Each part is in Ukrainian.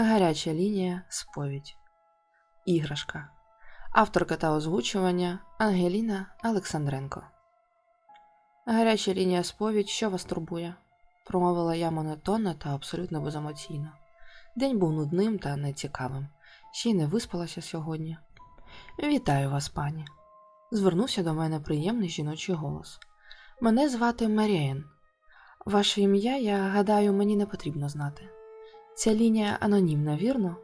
Гаряча лінія сповідь. Іграшка. Авторка та озвучування Ангеліна Олександренко. Гаряча лінія сповідь, що вас турбує? промовила я монотонно та абсолютно беземоційно. День був нудним та нецікавим. Ще й не виспалася сьогодні. Вітаю вас, пані. Звернувся до мене приємний жіночий голос. Мене звати Маріен. Ваше ім'я, я гадаю, мені не потрібно знати. Ця лінія анонімна, вірно?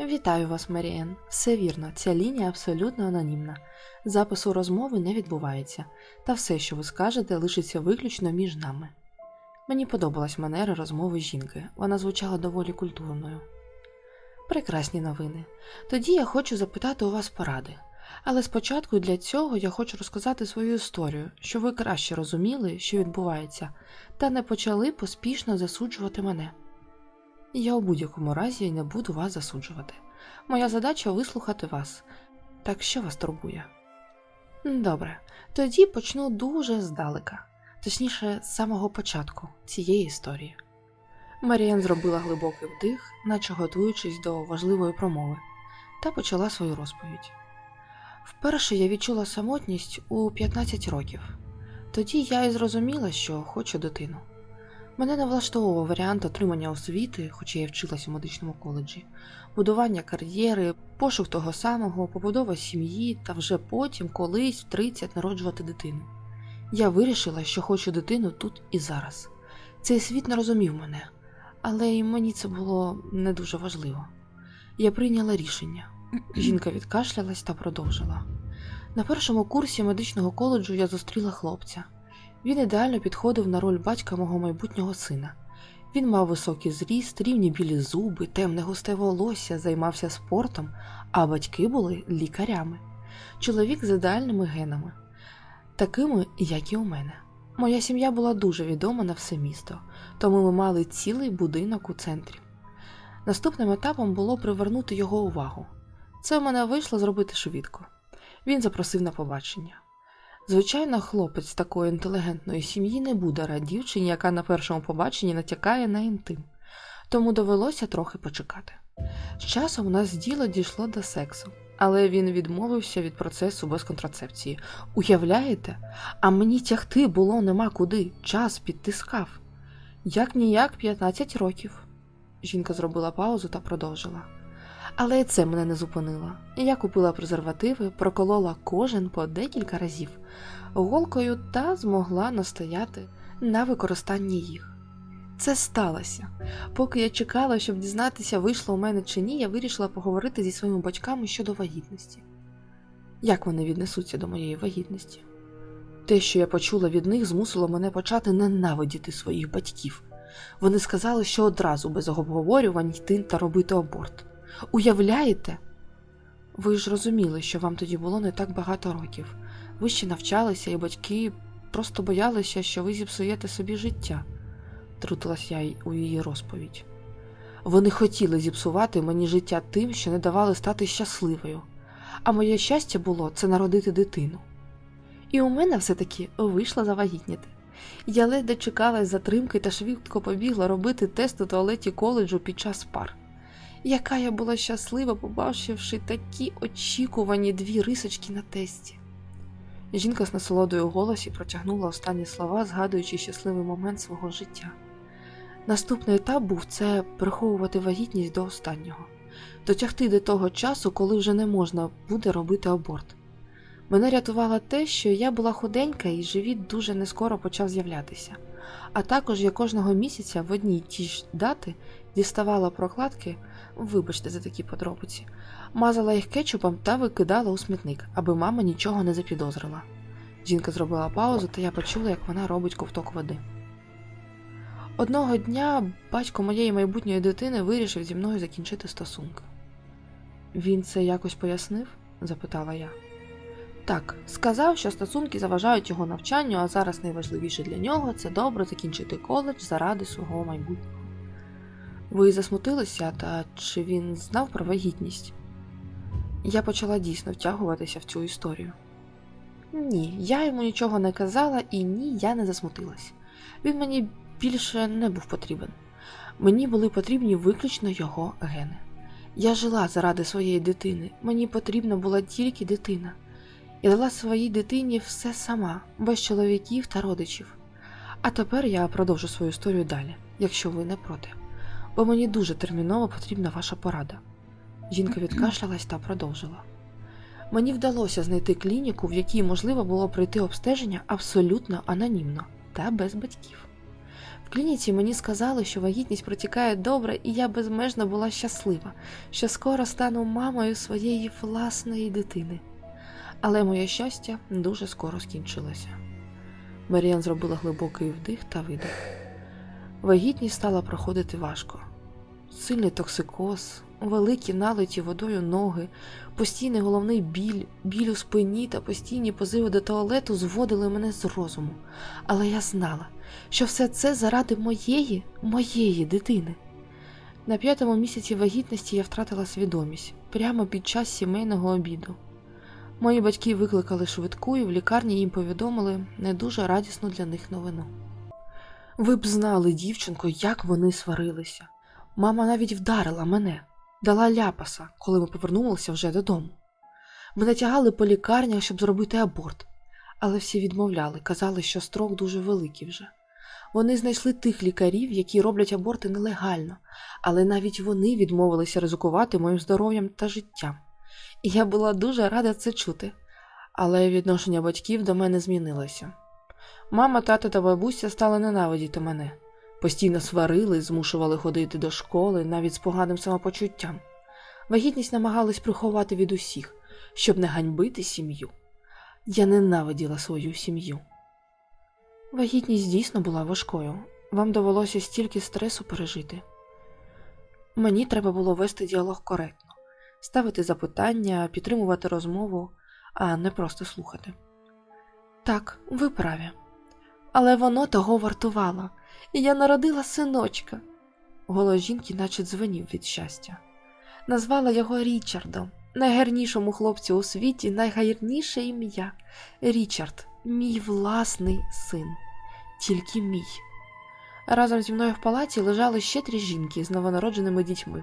Вітаю вас, Маріен. Все вірно, ця лінія абсолютно анонімна. Запису розмови не відбувається, та все, що ви скажете, лишиться виключно між нами. Мені подобалась манера розмови жінки, вона звучала доволі культурною. Прекрасні новини. Тоді я хочу запитати у вас поради. Але спочатку для цього я хочу розказати свою історію, щоб ви краще розуміли, що відбувається, та не почали поспішно засуджувати мене. Я у будь-якому разі не буду вас засуджувати. Моя задача вислухати вас. Так що вас турбує? Добре, тоді почну дуже здалека, точніше, з самого початку цієї історії. Маріан зробила глибокий вдих, наче готуючись до важливої промови, та почала свою розповідь. Вперше я відчула самотність у 15 років. Тоді я і зрозуміла, що хочу дитину. Мене не влаштовував варіант отримання освіти, хоча я вчилась у медичному коледжі, будування кар'єри, пошук того самого, побудова сім'ї та вже потім, колись в 30 народжувати дитину. Я вирішила, що хочу дитину тут і зараз. Цей світ не розумів мене, але й мені це було не дуже важливо. Я прийняла рішення. Жінка відкашлялась та продовжила. На першому курсі медичного коледжу я зустріла хлопця. Він ідеально підходив на роль батька мого майбутнього сина. Він мав високий зріст, рівні білі зуби, темне густе волосся, займався спортом, а батьки були лікарями. Чоловік з ідеальними генами, такими, як і у мене. Моя сім'я була дуже відома на все місто, тому ми мали цілий будинок у центрі. Наступним етапом було привернути його увагу. Це в мене вийшло зробити швидко. Він запросив на побачення. Звичайно, хлопець такої інтелігентної сім'ї не буде рад дівчині, яка на першому побаченні натякає на інтим, тому довелося трохи почекати. З часом у нас діло дійшло до сексу, але він відмовився від процесу без контрацепції. Уявляєте? А мені тягти було нема куди, час підтискав. Як ніяк 15 років. Жінка зробила паузу та продовжила. Але це мене не зупинило. Я купила презервативи, проколола кожен по декілька разів голкою та змогла настояти на використанні їх. Це сталося. Поки я чекала, щоб дізнатися, вийшло у мене чи ні, я вирішила поговорити зі своїми батьками щодо вагітності. Як вони віднесуться до моєї вагітності? Те, що я почула від них, змусило мене почати ненавидіти своїх батьків. Вони сказали, що одразу без обговорювань йти та робити аборт. Уявляєте? Ви ж розуміли, що вам тоді було не так багато років. Ви ще навчалися, і батьки просто боялися, що ви зіпсуєте собі життя, трутилась я у її розповідь. Вони хотіли зіпсувати мені життя тим, що не давали стати щасливою, а моє щастя було це народити дитину. І у мене все-таки вийшло завагітніти. Я ледь дочекалась затримки та швидко побігла робити тест у туалеті коледжу під час пар. Яка я була щаслива, побачивши такі очікувані дві рисочки на тесті. Жінка з насолодою у голосі протягнула останні слова, згадуючи щасливий момент свого життя. Наступний етап був це приховувати вагітність до останнього, дотягти до того часу, коли вже не можна буде робити аборт. Мене рятувало те, що я була худенька і живіт дуже нескоро почав з'являтися. А також я кожного місяця в одній ті ж дати діставала прокладки, вибачте за такі подробиці, мазала їх кетчупом та викидала у смітник, аби мама нічого не запідозрила. Жінка зробила паузу, та я почула, як вона робить ковток води. Одного дня батько моєї майбутньої дитини вирішив зі мною закінчити стосунки. Він це якось пояснив? запитала я. Так, сказав, що стосунки заважають його навчанню, а зараз найважливіше для нього це добре закінчити коледж заради свого майбутнього. Ви засмутилися, та чи він знав про вагітність? Я почала дійсно втягуватися в цю історію. Ні, я йому нічого не казала, і ні, я не засмутилась. Він мені більше не був потрібен. Мені були потрібні виключно його гени. Я жила заради своєї дитини, мені потрібна була тільки дитина. І дала своїй дитині все сама, без чоловіків та родичів. А тепер я продовжу свою історію далі, якщо ви не проти, бо мені дуже терміново потрібна ваша порада. Жінка відкашлялась та продовжила. Мені вдалося знайти клініку, в якій можливо було пройти обстеження абсолютно анонімно та без батьків. В клініці мені сказали, що вагітність протікає добре, і я безмежно була щаслива, що скоро стану мамою своєї власної дитини. Але моє щастя дуже скоро скінчилося. Маріан зробила глибокий вдих та видих. Вагітність стала проходити важко. Сильний токсикоз, великі налиті водою ноги, постійний головний біль, біль у спині та постійні позиви до туалету зводили мене з розуму. Але я знала, що все це заради моєї, моєї дитини. На п'ятому місяці вагітності я втратила свідомість прямо під час сімейного обіду. Мої батьки викликали швидку і в лікарні їм повідомили не дуже радісну для них новину. Ви б знали, дівчинко, як вони сварилися. Мама навіть вдарила мене, дала ляпаса, коли ми повернулися вже додому. Мене тягали по лікарнях, щоб зробити аборт, але всі відмовляли, казали, що строк дуже великий вже. Вони знайшли тих лікарів, які роблять аборти нелегально, але навіть вони відмовилися ризикувати моїм здоров'ям та життям. І я була дуже рада це чути, але відношення батьків до мене змінилося. Мама, тато та бабуся стали ненавидіти мене, постійно сварили, змушували ходити до школи навіть з поганим самопочуттям. Вагітність намагались приховати від усіх, щоб не ганьбити сім'ю. Я ненавиділа свою сім'ю. Вагітність дійсно була важкою. Вам довелося стільки стресу пережити. Мені треба було вести діалог коректно, ставити запитання, підтримувати розмову, а не просто слухати. Так, ви праві. Але воно того вартувало, і я народила синочка. Голос жінки наче дзвенів від щастя. Назвала його Річардом, найгарнішому хлопцю у світі, найгарніше ім'я. Річард, мій власний син, тільки мій. Разом зі мною в палаті лежали ще три жінки з новонародженими дітьми,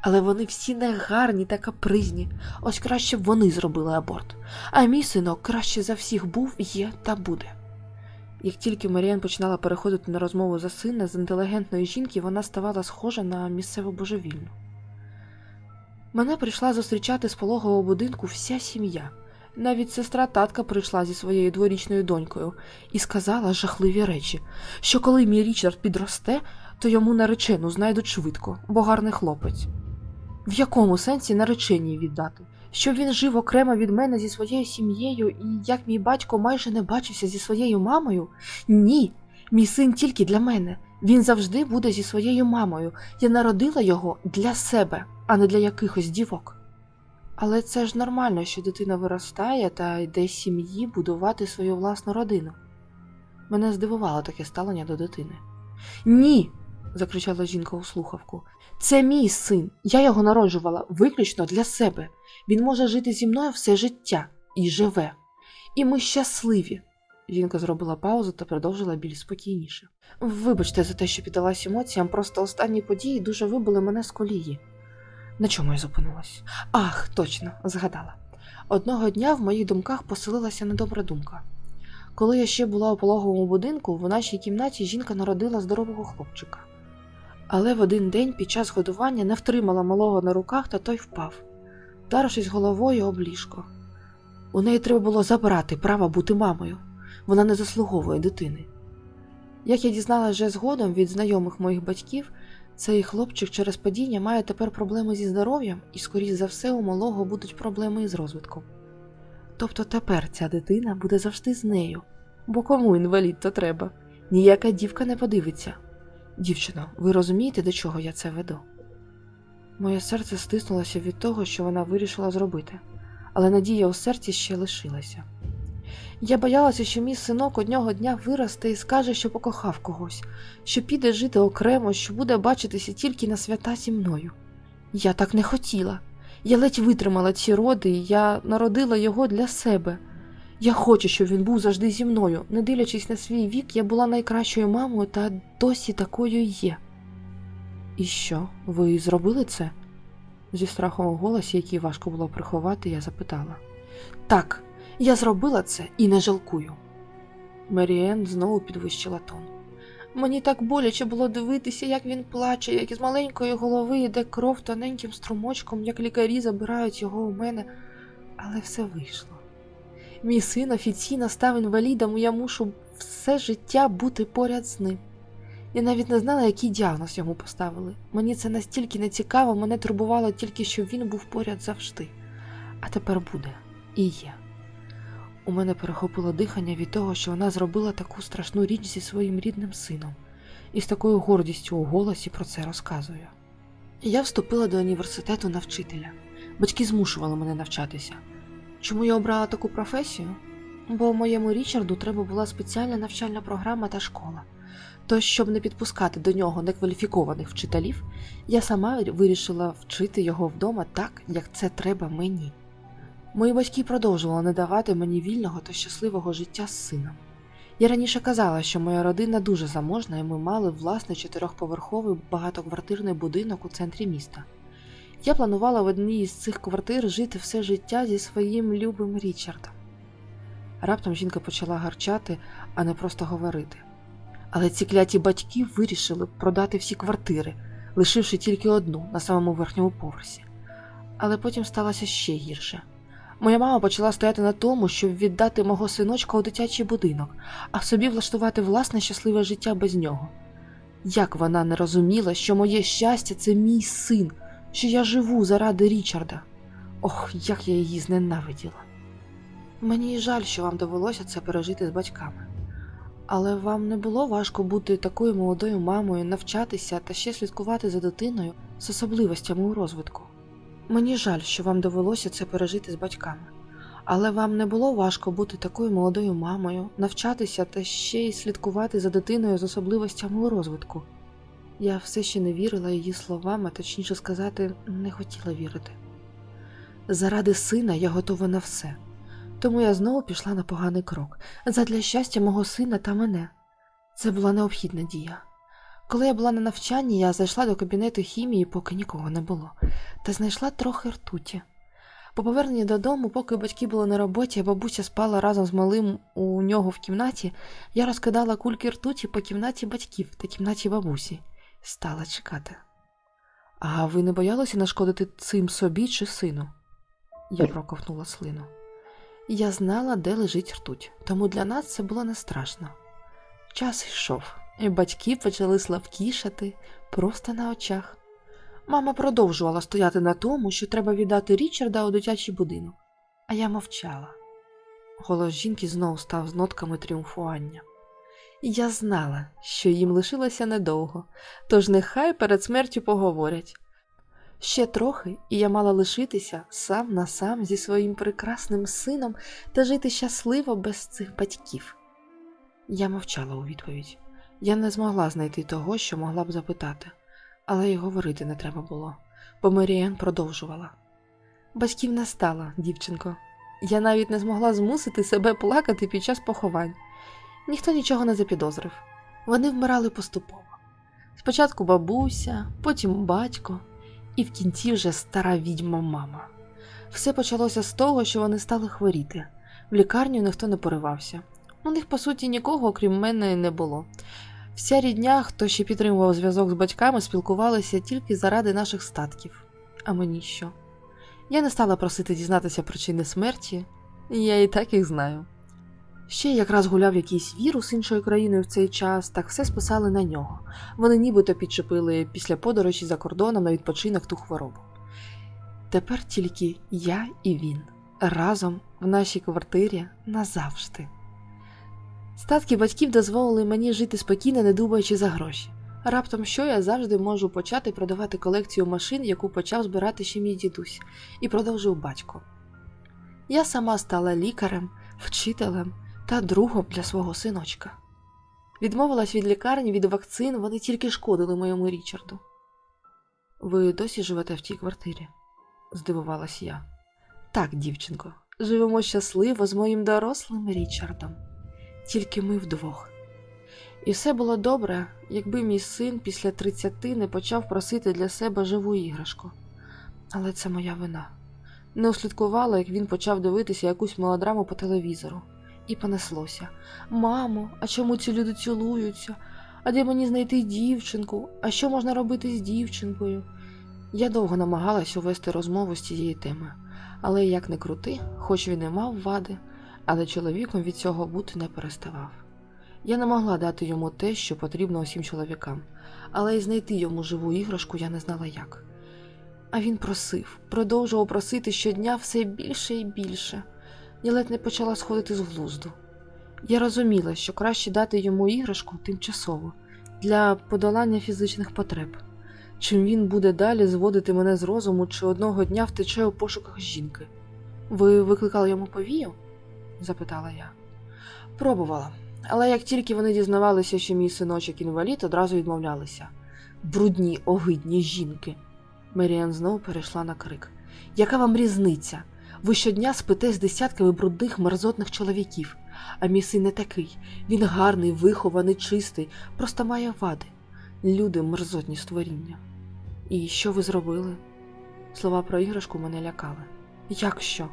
але вони всі негарні та капризні. Ось краще б вони зробили аборт. А мій синок краще за всіх був, є та буде. Як тільки Маріан починала переходити на розмову за сина з інтелігентної жінки, вона ставала схожа на місцеву божевільну. Мене прийшла зустрічати з пологового будинку вся сім'я. Навіть сестра татка прийшла зі своєю дворічною донькою і сказала жахливі речі, що коли мій Річард підросте, то йому наречену знайдуть швидко, бо гарний хлопець. В якому сенсі нареченій віддати? Щоб він жив окремо від мене зі своєю сім'єю, і як мій батько майже не бачився зі своєю мамою? Ні, мій син тільки для мене. Він завжди буде зі своєю мамою. Я народила його для себе, а не для якихось дівок. Але це ж нормально, що дитина виростає та йде з сім'ї будувати свою власну родину. Мене здивувало таке ставлення до дитини. Ні. закричала жінка у слухавку. Це мій син. Я його народжувала виключно для себе. Він може жити зі мною все життя і живе. І ми щасливі. Жінка зробила паузу та продовжила більш спокійніше. Вибачте за те, що піддалась емоціям, просто останні події дуже вибили мене з колії. На чому я зупинилась? Ах, точно, згадала. Одного дня в моїх думках поселилася недобра думка. Коли я ще була у пологовому будинку, в нашій кімнаті жінка народила здорового хлопчика. Але в один день під час годування не втримала малого на руках, та той впав, вдарившись головою об ліжко. У неї треба було забрати право бути мамою. Вона не заслуговує дитини. Як я дізналася вже згодом від знайомих моїх батьків, цей хлопчик через падіння має тепер проблеми зі здоров'ям, і, скоріш за все, у малого будуть проблеми із розвитком. Тобто тепер ця дитина буде завжди з нею, бо кому інвалід то треба? Ніяка дівка не подивиться. Дівчино, ви розумієте, до чого я це веду? Моє серце стиснулося від того, що вона вирішила зробити, але надія у серці ще лишилася. Я боялася, що мій синок одного дня виросте і скаже, що покохав когось, що піде жити окремо, що буде бачитися тільки на свята зі мною. Я так не хотіла. Я ледь витримала ці роди, і я народила його для себе. Я хочу, щоб він був завжди зі мною. Не дивлячись на свій вік, я була найкращою мамою та досі такою є. І що, ви зробили це? Зі страхом у голосі, який важко було приховати, я запитала. Так, я зробила це і не жалкую. Меріен знову підвищила тон. Мені так боляче було дивитися, як він плаче, як із маленької голови йде кров тоненьким струмочком, як лікарі забирають його у мене, але все вийшло. Мій син офіційно став інвалідом, і я мушу все життя бути поряд з ним. Я навіть не знала, який діагноз йому поставили. Мені це настільки не цікаво, мене турбувало тільки, щоб він був поряд завжди. А тепер буде і є. У мене перехопило дихання від того, що вона зробила таку страшну річ зі своїм рідним сином, і з такою гордістю у голосі про це розказує. Я вступила до університету на вчителя. Батьки змушували мене навчатися. Чому я обрала таку професію? Бо моєму Річарду треба була спеціальна навчальна програма та школа. Тож, щоб не підпускати до нього некваліфікованих вчителів, я сама вирішила вчити його вдома так, як це треба мені. Мої батьки продовжували не давати мені вільного та щасливого життя з сином. Я раніше казала, що моя родина дуже заможна, і ми мали власний чотирьохповерховий багатоквартирний будинок у центрі міста. Я планувала в одній із цих квартир жити все життя зі своїм любим Річардом. Раптом жінка почала гарчати, а не просто говорити. Але ці кляті батьки вирішили продати всі квартири, лишивши тільки одну на самому верхньому поверсі. Але потім сталося ще гірше. Моя мама почала стояти на тому, щоб віддати мого синочка у дитячий будинок, а собі влаштувати власне щасливе життя без нього. Як вона не розуміла, що моє щастя це мій син, що я живу заради Річарда. Ох, як я її зненавиділа. Мені жаль, що вам довелося це пережити з батьками. Але вам не було важко бути такою молодою мамою, навчатися та ще слідкувати за дитиною з особливостями у розвитку. Мені жаль, що вам довелося це пережити з батьками, але вам не було важко бути такою молодою мамою, навчатися та ще й слідкувати за дитиною з особливостями у розвитку. Я все ще не вірила її словам, а точніше сказати, не хотіла вірити. Заради сина я готова на все. Тому я знову пішла на поганий крок задля щастя мого сина та мене. Це була необхідна дія. Коли я була на навчанні, я зайшла до кабінету хімії, поки нікого не було, та знайшла трохи ртуті. По поверненні додому, поки батьки були на роботі, а бабуся спала разом з малим у нього в кімнаті, я розкидала кульки ртуті по кімнаті батьків та кімнаті бабусі, стала чекати. А ви не боялися нашкодити цим собі чи сину? Я проковтнула слину. Я знала, де лежить ртуть, тому для нас це було не страшно. Час йшов, і батьки почали слабкішати просто на очах. Мама продовжувала стояти на тому, що треба віддати Річарда у дитячий будинок, а я мовчала. Голос жінки знову став з нотками тріумфування. Я знала, що їм лишилося недовго, тож нехай перед смертю поговорять. Ще трохи, і я мала лишитися сам на сам зі своїм прекрасним сином та жити щасливо без цих батьків. Я мовчала у відповідь. Я не змогла знайти того, що могла б запитати, але й говорити не треба було, бо Маріен продовжувала. Батьків не стало, дівчинко. Я навіть не змогла змусити себе плакати під час поховань. Ніхто нічого не запідозрив. Вони вмирали поступово. Спочатку бабуся, потім батько і в кінці вже стара відьма мама. Все почалося з того, що вони стали хворіти. В лікарню ніхто не поривався. У них, по суті, нікого, окрім мене, не було. Вся рідня, хто ще підтримував зв'язок з батьками, спілкувалися тільки заради наших статків. А мені що? Я не стала просити дізнатися причини смерті, я і так їх знаю. Ще якраз гуляв якийсь вірус іншою країною в цей час, так все списали на нього. Вони нібито підчепили після подорожі за кордоном на відпочинок ту хворобу. Тепер тільки я і він разом в нашій квартирі назавжди. Статки батьків дозволили мені жити спокійно, не думаючи за гроші. Раптом що я завжди можу почати продавати колекцію машин, яку почав збирати ще мій дідусь, і продовжив батько. Я сама стала лікарем, вчителем та другом для свого синочка. Відмовилась від лікарні, від вакцин, вони тільки шкодили моєму Річарду. Ви досі живете в тій квартирі? здивувалась я. Так, дівчинко, живемо щасливо з моїм дорослим Річардом. Тільки ми вдвох. І все було добре, якби мій син після 30 не почав просити для себе живу іграшку. Але це моя вина. Не услідкувала, як він почав дивитися якусь мелодраму по телевізору. І понеслося. Мамо, а чому ці люди цілуються? А де мені знайти дівчинку? А що можна робити з дівчинкою? Я довго намагалась увести розмову з цієї теми, але як не крути, хоч він і мав вади, але чоловіком від цього бути не переставав. Я не могла дати йому те, що потрібно усім чоловікам, але й знайти йому живу іграшку я не знала як. А він просив, продовжував просити щодня все більше і більше. Я ледь не почала сходити з глузду. Я розуміла, що краще дати йому іграшку тимчасово для подолання фізичних потреб, чим він буде далі зводити мене з розуму чи одного дня втече у пошуках жінки. Ви викликали йому повію? Запитала я. Пробувала, але як тільки вони дізнавалися, що мій синочок інвалід, одразу відмовлялися. Брудні, огидні жінки. Меріан знову перейшла на крик. Яка вам різниця? Ви щодня спите з десятками брудних мерзотних чоловіків, а мій син не такий. Він гарний, вихований, чистий, просто має вади. Люди мерзотні створіння. І що ви зробили? Слова про іграшку мене лякали. Як що?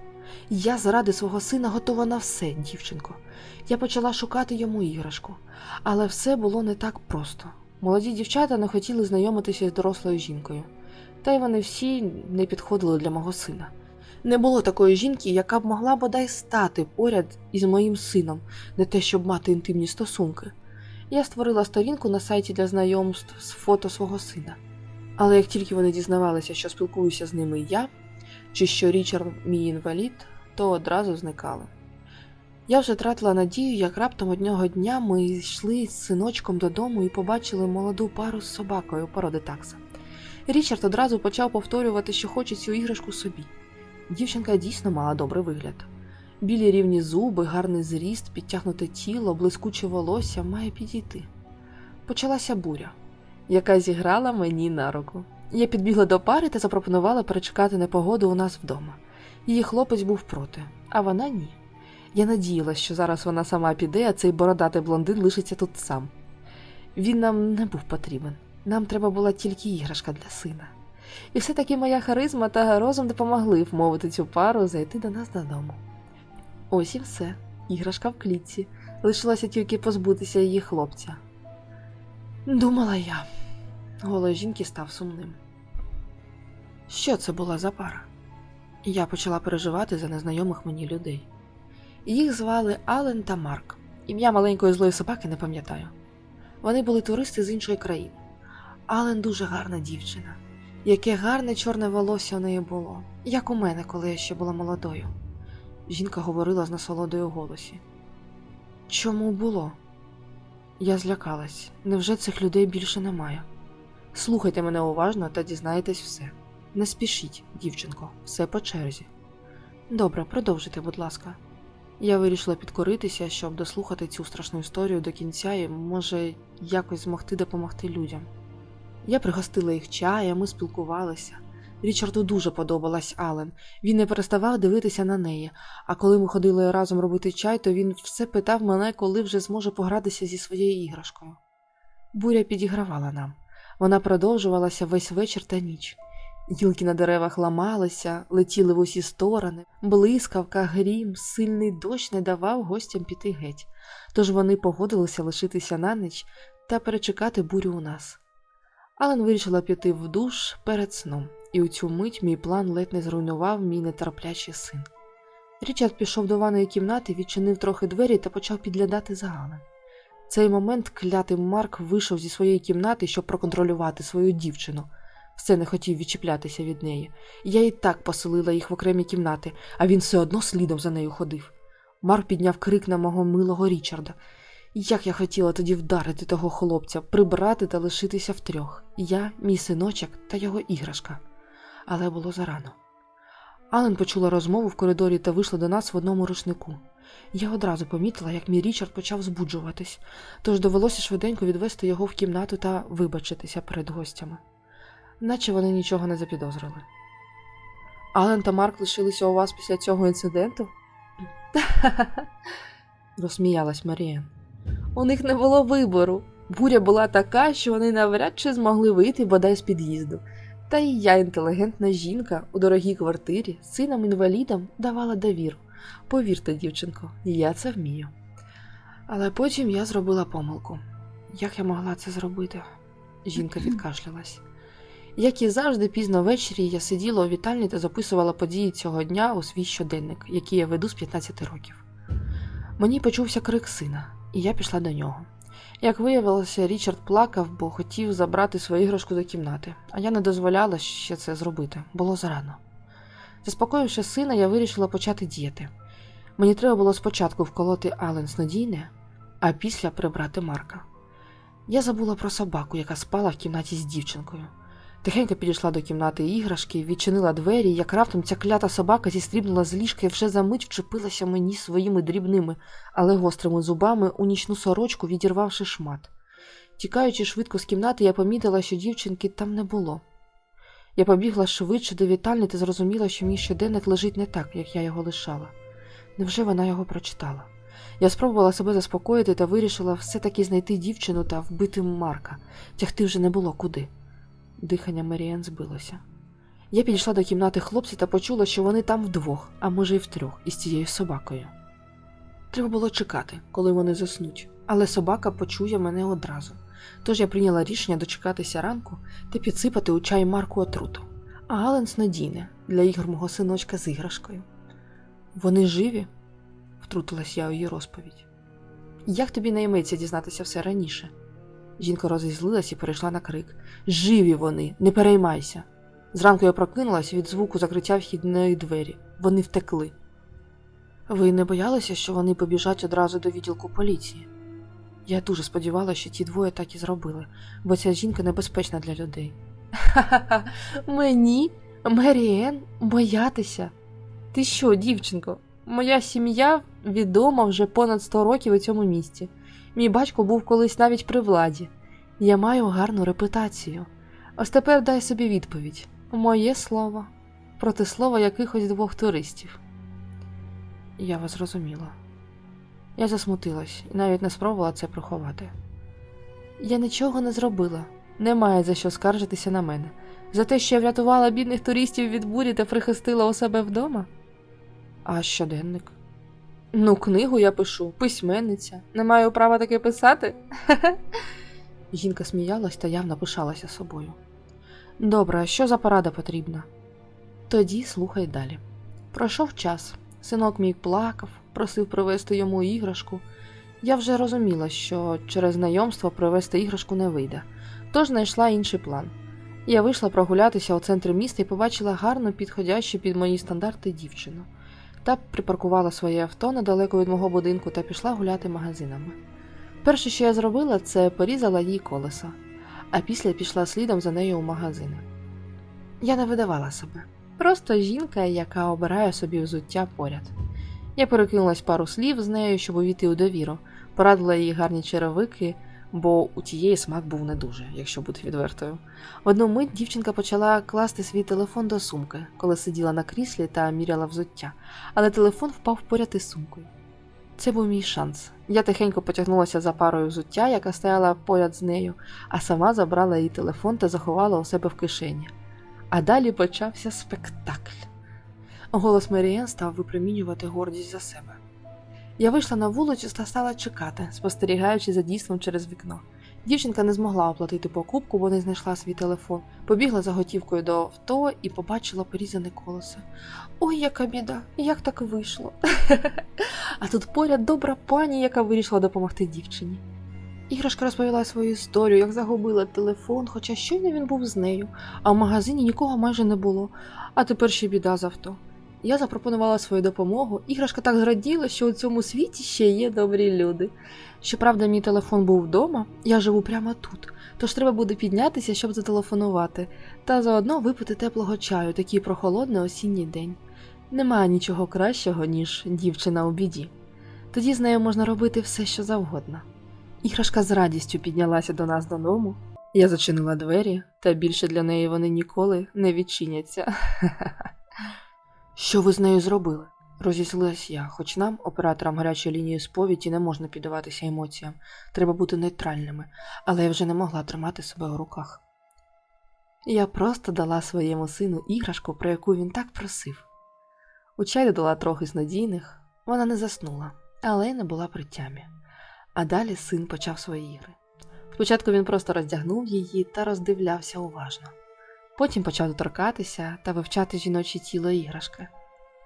Я заради свого сина готова на все, дівчинко. Я почала шукати йому іграшку, але все було не так просто. Молоді дівчата не хотіли знайомитися з дорослою жінкою, та й вони всі не підходили для мого сина. Не було такої жінки, яка б могла бодай стати поряд із моїм сином, не те, щоб мати інтимні стосунки. Я створила сторінку на сайті для знайомств з фото свого сина. Але як тільки вони дізнавалися, що спілкуюся з ними я, чи що Річард мій інвалід, то одразу зникали. Я вже тратила надію, як раптом одного дня ми йшли з синочком додому і побачили молоду пару з собакою породи такса. Річард одразу почав повторювати, що хоче цю іграшку собі. Дівчинка дійсно мала добрий вигляд. Білі рівні зуби, гарний зріст, підтягнуте тіло, блискуче волосся має підійти. Почалася буря, яка зіграла мені на руку. Я підбігла до пари та запропонувала перечекати непогоду у нас вдома. Її хлопець був проти, а вона ні. Я надіялась, що зараз вона сама піде, а цей бородатий блондин лишиться тут сам. Він нам не був потрібен. Нам треба була тільки іграшка для сина. І все-таки моя харизма та розум допомогли вмовити цю пару зайти до нас додому. Ось і все. Іграшка в клітці. Лишилося тільки позбутися її хлопця. Думала я. Голос жінки став сумним. Що це була за пара? Я почала переживати за незнайомих мені людей. Їх звали Ален та Марк. Ім'я маленької злої собаки не пам'ятаю. Вони були туристи з іншої країни. Ален дуже гарна дівчина. Яке гарне чорне волосся у неї було, як у мене, коли я ще була молодою. Жінка говорила з насолодою в голосі. Чому було? Я злякалась. Невже цих людей більше немає? Слухайте мене уважно та дізнаєтесь все. Не спішіть, дівчинко, все по черзі. Добре, продовжуйте, будь ласка. Я вирішила підкоритися, щоб дослухати цю страшну історію до кінця і, може, якось змогти допомогти людям. Я пригостила їх чаєм, ми спілкувалися. Річарду дуже подобалась Ален. Він не переставав дивитися на неї, а коли ми ходили разом робити чай, то він все питав мене, коли вже зможе погратися зі своєю іграшкою. Буря підігравала нам. Вона продовжувалася весь вечір та ніч. Гілки на деревах ламалися, летіли в усі сторони, блискавка, грім, сильний дощ не давав гостям піти геть, тож вони погодилися лишитися на ніч та перечекати бурю у нас. Ален вирішила піти в душ перед сном, і у цю мить мій план ледь не зруйнував мій нетерплячий син. Річард пішов до ванної кімнати, відчинив трохи двері та почав підглядати за Ален. Цей момент клятий Марк вийшов зі своєї кімнати, щоб проконтролювати свою дівчину. Все не хотів відчіплятися від неї. Я і так поселила їх в окремі кімнати, а він все одно слідом за нею ходив. Марк підняв крик на мого милого Річарда. Як я хотіла тоді вдарити того хлопця, прибрати та лишитися втрьох я, мій синочок та його іграшка. Але було зарано. Ален почула розмову в коридорі та вийшла до нас в одному рушнику. Я одразу помітила, як мій Річард почав збуджуватись, тож довелося швиденько відвести його в кімнату та вибачитися перед гостями, наче вони нічого не запідозрили. Ален та Марк лишилися у вас після цього інциденту? розсміялась Марія. У них не було вибору. Буря була така, що вони навряд чи змогли вийти бодай з під'їзду. Та і я, інтелігентна жінка, у дорогій квартирі з сином інвалідом давала довіру. Повірте, дівчинко, я це вмію. Але потім я зробила помилку. Як я могла це зробити? Жінка відкашлялась. Як і завжди, пізно ввечері я сиділа у вітальні та записувала події цього дня у свій щоденник, який я веду з 15 років. Мені почувся крик сина, і я пішла до нього. Як виявилося, Річард плакав, бо хотів забрати свою іграшку до кімнати, а я не дозволяла ще це зробити, було зарано. Заспокоївши сина, я вирішила почати діяти. Мені треба було спочатку вколоти Ален снодійне, а після прибрати Марка. Я забула про собаку, яка спала в кімнаті з дівчинкою. Тихенько підійшла до кімнати іграшки, відчинила двері, як раптом ця клята собака зістрібнула з ліжка і вже за мить вчепилася мені своїми дрібними, але гострими зубами у нічну сорочку, відірвавши шмат. Тікаючи швидко з кімнати, я помітила, що дівчинки там не було. Я побігла швидше до вітальні та зрозуміла, що мій щоденник лежить не так, як я його лишала. Невже вона його прочитала? Я спробувала себе заспокоїти та вирішила все-таки знайти дівчину та вбити Марка. Тягти вже не було куди. Дихання Меріен збилося. Я підійшла до кімнати хлопців та почула, що вони там вдвох, а може й втрьох, із цією собакою. Треба було чекати, коли вони заснуть, але собака почує мене одразу. Тож я прийняла рішення дочекатися ранку та підсипати у чай Марку отруту, а Галенс надійне для ігор мого синочка з іграшкою. Вони живі? втрутилась я у її розповідь. Як тобі найметься дізнатися все раніше? Жінка розізлилась і перейшла на крик. Живі вони, не переймайся. Зранку я прокинулась від звуку закриття вхідної двері. Вони втекли. Ви не боялися, що вони побіжать одразу до відділку поліції? Я дуже сподівалася, що ті двоє так і зробили, бо ця жінка небезпечна для людей. Ха-ха, мені? Меріен? Боятися? Ти що, дівчинко? Моя сім'я відома вже понад 100 років у цьому місті. Мій батько був колись навіть при владі. Я маю гарну репутацію. Ось тепер дай собі відповідь моє слово проти слова якихось двох туристів. Я вас зрозуміла. Я засмутилась і навіть не спробувала це приховати. Я нічого не зробила, немає за що скаржитися на мене. За те, що я врятувала бідних туристів від бурі та прихистила у себе вдома. А щоденник? Ну, книгу я пишу, письменниця. Не маю права таке писати? Жінка сміялась та явно пишалася собою. Добре, що за порада потрібна? Тоді слухай далі. Пройшов час. Синок мій плакав, просив привезти йому іграшку. Я вже розуміла, що через знайомство привезти іграшку не вийде, тож знайшла інший план. Я вийшла прогулятися у центрі міста і побачила гарну, підходящу під мої стандарти дівчину та припаркувала своє авто недалеко від мого будинку та пішла гуляти магазинами. Перше, що я зробила, це порізала їй колеса, а після пішла слідом за нею у магазини. Я не видавала себе, просто жінка, яка обирає собі взуття поряд. Я перекинулась пару слів з нею, щоб увійти у довіру, порадила їй гарні черевики, бо у тієї смак був не дуже, якщо бути відвертою. В одну мить дівчинка почала класти свій телефон до сумки, коли сиділа на кріслі та міряла взуття, але телефон впав поряд із сумкою. Це був мій шанс. Я тихенько потягнулася за парою взуття, яка стояла поряд з нею, а сама забрала її телефон та заховала у себе в кишені. А далі почався спектакль. Голос Меріен став випромінювати гордість за себе. Я вийшла на вулицю та стала чекати, спостерігаючи за дійством через вікно. Дівчинка не змогла оплатити покупку, бо не знайшла свій телефон. Побігла за готівкою до авто і побачила порізане колесо. Ой, яка біда, як так вийшло. А тут поряд добра пані, яка вирішила допомогти дівчині. Іграшка розповіла свою історію, як загубила телефон, хоча щойно він був з нею, а в магазині нікого майже не було, а тепер ще біда з авто. Я запропонувала свою допомогу. Іграшка так зраділа, що у цьому світі ще є добрі люди. Щоправда, мій телефон був вдома, я живу прямо тут, тож треба буде піднятися, щоб зателефонувати, та заодно випити теплого чаю, такий прохолодний осінній день. Немає нічого кращого, ніж дівчина у біді. Тоді з нею можна робити все, що завгодно. Іграшка з радістю піднялася до нас додому. Я зачинила двері, та більше для неї вони ніколи не відчиняться. Що ви з нею зробили? Розізлилась я, хоч нам, операторам гарячої лінії сповіді, не можна піддаватися емоціям, треба бути нейтральними, але я вже не могла тримати себе у руках. Я просто дала своєму сину іграшку, про яку він так просив. У чай додала трохи з надійних, вона не заснула, але й не була при тямі. А далі син почав свої ігри. Спочатку він просто роздягнув її та роздивлявся уважно. Потім почав доторкатися та вивчати жіноче тіло іграшки.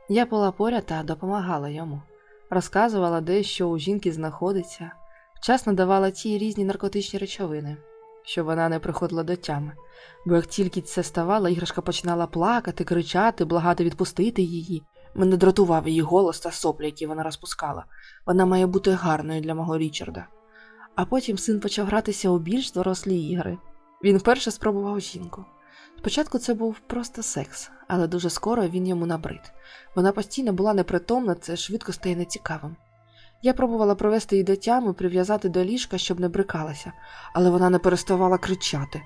Я була поряд та допомагала йому, розказувала, де що у жінки знаходиться, вчасно давала ті різні наркотичні речовини, щоб вона не приходила до тями, бо як тільки це ставало, іграшка починала плакати, кричати, благати відпустити її. Мене дратував її голос та соплі, які вона розпускала. Вона має бути гарною для мого Річарда. А потім син почав гратися у більш дорослі ігри. Він вперше спробував жінку. Спочатку це був просто секс, але дуже скоро він йому набрид. Вона постійно була непритомна, це швидко стає нецікавим. Я пробувала провести її до тями, прив'язати до ліжка, щоб не брикалася, але вона не переставала кричати.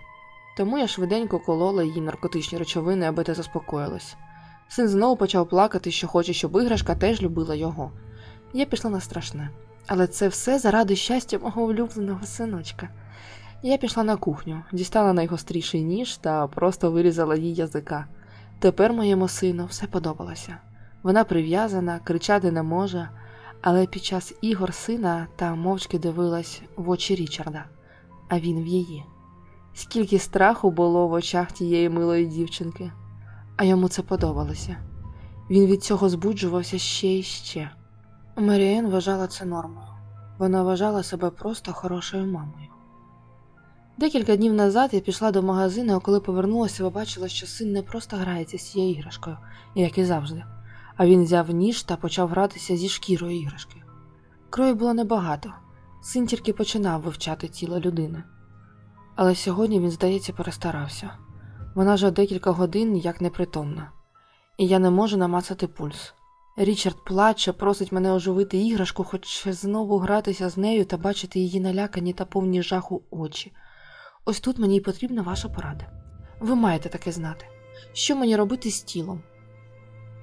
Тому я швиденько колола їй наркотичні речовини, аби те заспокоїлось. Син знову почав плакати, що хоче, щоб іграшка теж любила його. Я пішла на страшне. Але це все заради щастя мого улюбленого синочка. Я пішла на кухню, дістала найгостріший ніж та просто вирізала їй язика. Тепер моєму сину все подобалося. Вона прив'язана, кричати не може, але під час ігор сина та мовчки дивилась в очі Річарда, а він в її. Скільки страху було в очах тієї милої дівчинки, а йому це подобалося. Він від цього збуджувався ще й ще. Маріен вважала це нормою. Вона вважала себе просто хорошою мамою. Декілька днів назад я пішла до магазину, а коли повернулася, побачила, що син не просто грається з цією іграшкою, як і завжди, а він взяв ніж та почав гратися зі шкірою іграшки. Крою було небагато, син тільки починав вивчати тіло людини. Але сьогодні він, здається, перестарався. Вона вже декілька годин як непритомна, і я не можу намацати пульс. Річард плаче, просить мене оживити іграшку, хоче знову гратися з нею та бачити її налякані та повні жаху очі. Ось тут мені й потрібна ваша порада. Ви маєте таке знати. Що мені робити з тілом?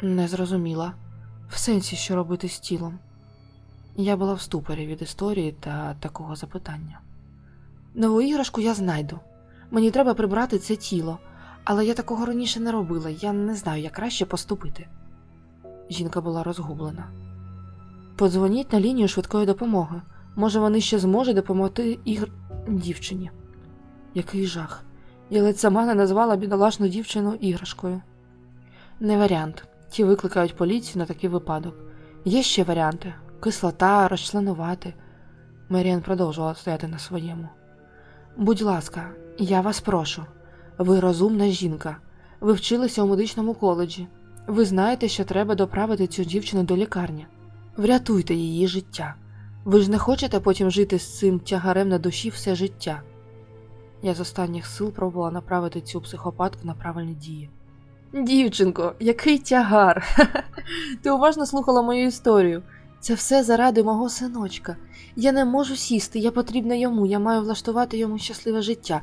Не зрозуміла. В сенсі, що робити з тілом. Я була в ступорі від історії та такого запитання. Нову іграшку я знайду. Мені треба прибрати це тіло, але я такого раніше не робила, я не знаю, як краще поступити. Жінка була розгублена. Подзвоніть на лінію швидкої допомоги. Може, вони ще зможуть допомогти ігр дівчині. Який жах. Я ледь сама не назвала бідолашну дівчину іграшкою. Не варіант. Ті викликають поліцію на такий випадок. Є ще варіанти кислота, розчленувати. Меріан продовжувала стояти на своєму. Будь ласка, я вас прошу. Ви розумна жінка. Ви вчилися у медичному коледжі. Ви знаєте, що треба доправити цю дівчину до лікарні. Врятуйте її життя. Ви ж не хочете потім жити з цим тягарем на душі все життя. Я з останніх сил пробувала направити цю психопатку на правильні дії. Дівчинко, який тягар! Ти уважно слухала мою історію. Це все заради мого синочка. Я не можу сісти, я потрібна йому, я маю влаштувати йому щасливе життя.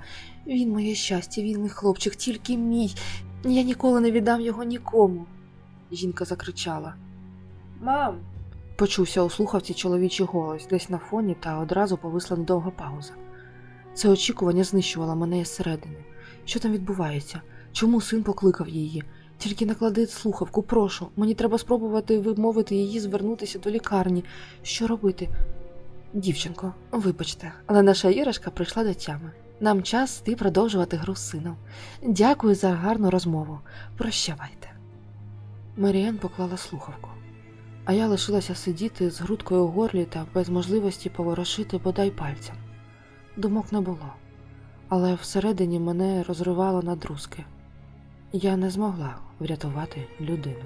Він моє щастя, він мій хлопчик, тільки мій. Я ніколи не віддам його нікому. Жінка закричала. Мам. Почувся у слухавці чоловічий голос десь на фоні та одразу повисла недовга пауза. Це очікування знищувало мене із середини. Що там відбувається? Чому син покликав її? Тільки наклади слухавку, прошу. Мені треба спробувати вимовити її звернутися до лікарні. Що робити? Дівчинко, вибачте, але наша іграшка прийшла до тями. Нам час ти продовжувати гру з сином. Дякую за гарну розмову. Прощавайте. Маріан поклала слухавку, а я лишилася сидіти з грудкою у горлі та без можливості поворошити бодай пальцем. Думок не було, але всередині мене розривало на друзки. Я не змогла врятувати людину.